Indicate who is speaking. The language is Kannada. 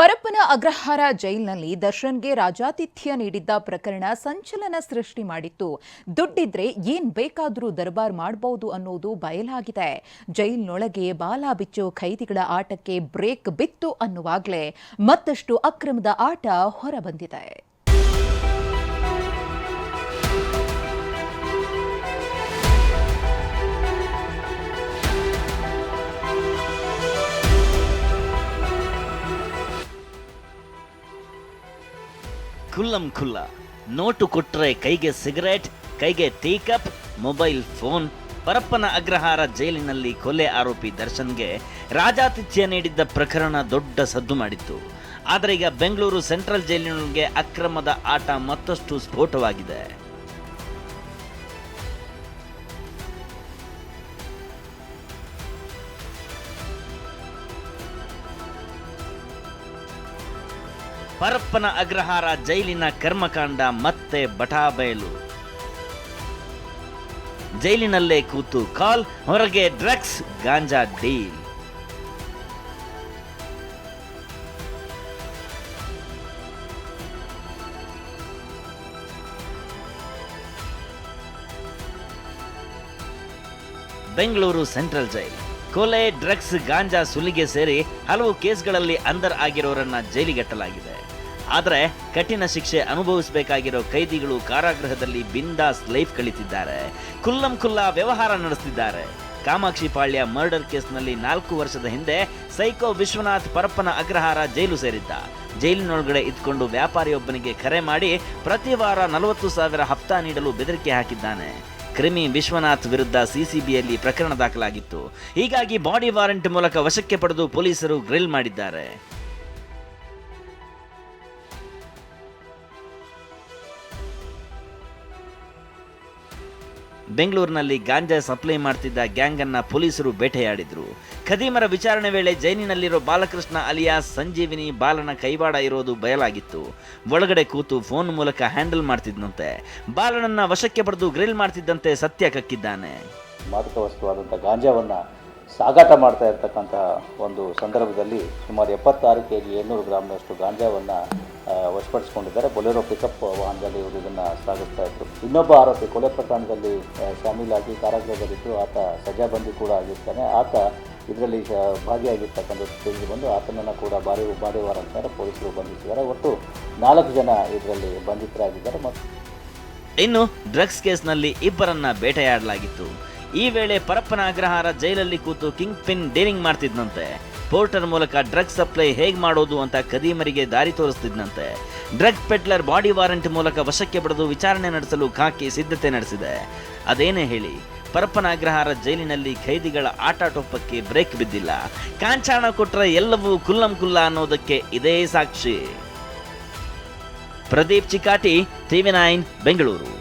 Speaker 1: ಪರಪ್ಪನ ಅಗ್ರಹಾರ ಜೈಲ್ನಲ್ಲಿ ದರ್ಶನ್ಗೆ ರಾಜಾತಿಥ್ಯ ನೀಡಿದ್ದ ಪ್ರಕರಣ ಸಂಚಲನ ಸೃಷ್ಟಿ ಮಾಡಿತ್ತು. ದುಡ್ಡಿದ್ರೆ ಏನ್ ಬೇಕಾದರೂ ದರ್ಬಾರ್ ಮಾಡಬಹುದು ಅನ್ನೋದು ಬಯಲಾಗಿದೆ. ಜೈಲ್ನೊಳಗೆ ಬಾಲ ಬಿಚ್ಚು ಖೈದಿಗಳ ಆಟಕ್ಕೆ ಬ್ರೇಕ್ ಬಿತ್ತು ಅನ್ನುವಾಗಲೇ ಮತ್ತಷ್ಟು ಅಕ್ರಮದ ಆಟ ಹೊರಬಂದಿದೆ.
Speaker 2: ಕುಲ್ಲಂ ಖುಲ್ಲ. ನೋಟು ಕೊಟ್ಟರೆ ಕೈಗೆ ಸಿಗರೇಟ್, ಕೈಗೆ tea cup mobile phone. Parappana Agrahara ಜೈಲಿನಲ್ಲಿ ಕೊಲೆ ಆರೋಪಿ ದರ್ಶನ್ಗೆ ರಾಜಾತಿಥ್ಯ ನೀಡಿದ್ದ ಪ್ರಕರಣ ದೊಡ್ಡ ಸದ್ದು ಮಾಡಿತ್ತು. ಆದರೆ ಈಗ ಬೆಂಗಳೂರು ಸೆಂಟ್ರಲ್ ಜೈಲಿನೊಳಗೆ ಅಕ್ರಮದ ಆಟ ಮತ್ತಷ್ಟು ಸ್ಫೋಟವಾಗಿದೆ. ಪರಪ್ಪನ ಅಗ್ರಹಾರ ಜೈಲಿನ ಕರ್ಮಕಾಂಡ ಮತ್ತೆ ಬಟಾಬಯಲು ಜೈಲಿನಲ್ಲೇ ಕೂತು ಕಾಲ್ ಹೊರಗೆ ಡ್ರಗ್ಸ್ ಗಾಂಜಾ ಡೀಲ್. Bengaluru central jail. ಕೊಲೆ, ಡ್ರಗ್ಸ್, ಗಾಂಜಾ ಸುಲಿಗೆ ಸೇರಿ ಹಲವು ಕೇಸ್ಗಳಲ್ಲಿ ಅಂದರ್ ಆಗಿರೋರನ್ನ ಜೈಲಿಗಟ್ಟಲಾಗಿದೆ. ಆದರೆ ಕಠಿಣ ಶಿಕ್ಷೆ ಅನುಭವಿಸಬೇಕಾಗಿರೋ ಕೈದಿಗಳು ಕಾರಾಗೃಹದಲ್ಲಿ ಬಿಂದಾಸ್ ಲೈಫ್ ಕಳೀತಿದ್ದಾರೆ. ಕುಲ್ಲಂ ಖುಲ್ಲಾ ವ್ಯವಹಾರ ನಡೆಸ್ತಿದ್ದಾರೆ. ಕಾಮಾಕ್ಷಿ ಪಾಳ್ಯ ಮರ್ಡರ್ ಕೇಸ್ನಲ್ಲಿ ನಾಲ್ಕು ವರ್ಷದ ಹಿಂದೆ ಸೈಕೋ ವಿಶ್ವನಾಥ್ ಪರಪ್ಪನ ಅಗ್ರಹಾರ ಜೈಲು ಸೇರಿದ್ದ. ಜೈಲಿನೊಳಗಡೆ ಇದ್ಕೊಂಡು ವ್ಯಾಪಾರಿಯೊಬ್ಬನಿಗೆ ಕರೆ ಮಾಡಿ ಪ್ರತಿ ವಾರ ನಲವತ್ತು ಸಾವಿರ ಹಫ್ತಾ ನೀಡಲು ಬೆದರಿಕೆ ಹಾಕಿದ್ದಾನೆ. ಕ್ರಿಮಿ ವಿಶ್ವನಾಥ್ ವಿರುದ್ಧ ಸಿಸಿಬಿಯಲ್ಲಿ ಪ್ರಕರಣ ದಾಖಲಾಗಿತ್ತು. ಹೀಗಾಗಿ ಬಾಡಿ ವಾರೆಂಟ್ ಮೂಲಕ ವಶಕ್ಕೆ ಪಡೆದು ಪೊಲೀಸರು ಗ್ರಿಲ್ ಮಾಡಿದ್ದಾರೆ. ಬೆಂಗಳೂರಿನಲ್ಲಿ ಗಾಂಜಾ ಸಪ್ಲೈ ಮಾಡ್ತಿದ್ದ ಗ್ಯಾಂಗ್ ಅನ್ನ ಪೊಲೀಸರು ಬೇಟೆಯಾಡಿದ್ರು. ಖದೀಮರ ವಿಚಾರಣೆ ವೇಳೆ ಜೈಲಿನಲ್ಲಿರೋ ಬಾಲಕೃಷ್ಣ ಅಲಿಯಾಸ್, ಸಂಜೀವಿನಿ, ಬಾಲನ ಕೈವಾಡ ಇರೋದು ಬಯಲಾಗಿತ್ತು. ಒಳಗಡೆ ಕೂತು ಫೋನ್ ಮೂಲಕ ಹ್ಯಾಂಡಲ್ ಮಾಡ್ತಿದ್ದಂತೆ ಬಾಲನನ್ನ ವಶಕ್ಕೆ ಪಡೆದು ಗ್ರಿಲ್ ಮಾಡ್ತಿದ್ದಂತೆ ಸತ್ಯ ಕಕ್ಕಿದ್ದಾನೆ.
Speaker 3: ಮಾದಕ ವಸ್ತುವಾದಂಥ ಗಾಂಜಾವನ್ನು ಸಾಗಾಟ ಮಾಡ್ತಾ ಇರ್ತಕ್ಕಂಥ ಒಂದು ಸಂದರ್ಭದಲ್ಲಿ ಸುಮಾರು ಎಪ್ಪತ್ತಾರು ಕೆ ಜಿ ಏಳ್ನೂರು ಗ್ರಾಮ್ನಷ್ಟು ಗಾಂಜಾವನ್ನು ವಶಪಡಿಸಿಕೊಂಡಿದ್ದಾರೆ. ಬೊಲೆರೋ ಪಿಕಪ್ ವಾಹನದಲ್ಲಿ ಇವರು ಇದನ್ನು ಸಾಗಿಸ್ತಾ ಇದ್ರು. ಇನ್ನೊಬ್ಬ ಆರೋಪಿ ಕೊಲೆ ಪ್ರಕರಣದಲ್ಲಿ ಶಾಮೀಲಾಗಿ ಕಾರಾಗೃಹದಲ್ಲಿದ್ದು ಆತ ಸಜಾಬಂದಿ ಕೂಡ ಆಗಿರ್ತಾನೆ. ಆತ ಇದರಲ್ಲಿ ಭಾಗಿಯಾಗಿರ್ತಕ್ಕಂಥದ್ದು ತಿಳಿದು ಬಂದು ಆತನನ್ನು ಕೂಡ ಬಾರಿ ಬಾಡಿ ಅಂತಾರೆ ಪೊಲೀಸರು ಬಂಧಿಸಿದ್ದಾರೆ. ಒಟ್ಟು ನಾಲ್ಕು ಜನ ಇದರಲ್ಲಿ ಬಂಧಿತರಾಗಿದ್ದಾರೆ. ಮತ್ತು
Speaker 2: ಇನ್ನು ಡ್ರಗ್ಸ್ ಕೇಸ್ನಲ್ಲಿ ಇಬ್ಬರನ್ನ ಬೇಟೆಯಾಡಲಾಗಿತ್ತು. ಈ ವೇಳೆ ಪರಪ್ಪನ ಅಗ್ರಹಾರ ಜೈಲಲ್ಲಿ ಕೂತು ಕಿಂಗ್ ಪಿನ್ ಡೀಲಿಂಗ್ ಮಾಡ್ತಿದ್ನಂತೆ. ಪೋರ್ಟರ್ ಮೂಲಕ ಡ್ರಗ್ ಸಪ್ಲೈ ಹೇಗೆ ಮಾಡೋದು ಅಂತ ಕದೀಮರಿಗೆ ದಾರಿ ತೋರಿಸ್ತಿದ್ನಂತೆ. ಡ್ರಗ್ ಪೆಟ್ಲರ್ ಬಾಡಿ ವಾರೆಂಟ್ ಮೂಲಕ ವಶಕ್ಕೆ ಪಡೆದು ವಿಚಾರಣೆ ನಡೆಸಲು ಖಾಕಿ ಸಿದ್ಧತೆ ನಡೆಸಿದೆ. ಅದೇನೇ ಹೇಳಿ, ಪರಪ್ಪನ ಅಗ್ರಹಾರ ಜೈಲಿನಲ್ಲಿ ಖೈದಿಗಳ ಆಟಾಟೋಪಕ್ಕೆ ಬ್ರೇಕ್ ಬಿದ್ದಿಲ್ಲ. ಕಾಂಚಾಣ ಕೊಟ್ಟರೆ ಎಲ್ಲವೂ ಕುಲ್ಲಂ ಕುಲ್ಲ ಅನ್ನೋದಕ್ಕೆ ಇದೇ ಸಾಕ್ಷಿ. Pradeep Chikati TV nine, Bengaluru.